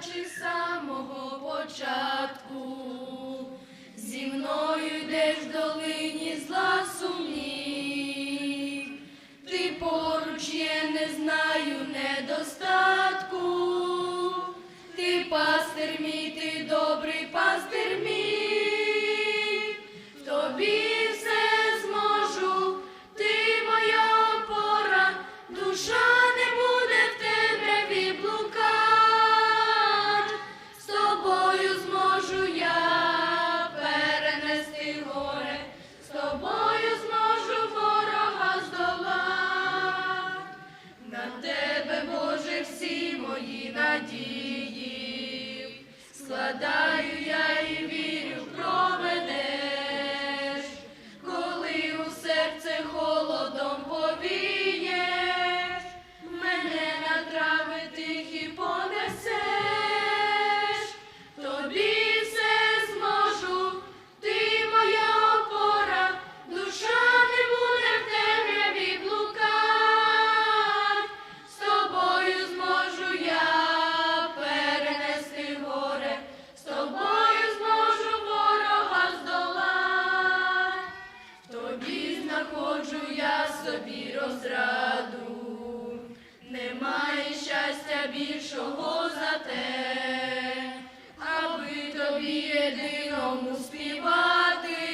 Чи самого. Swada. собі розраду, немає щастя більшого за те, аби тобі єдиному співати.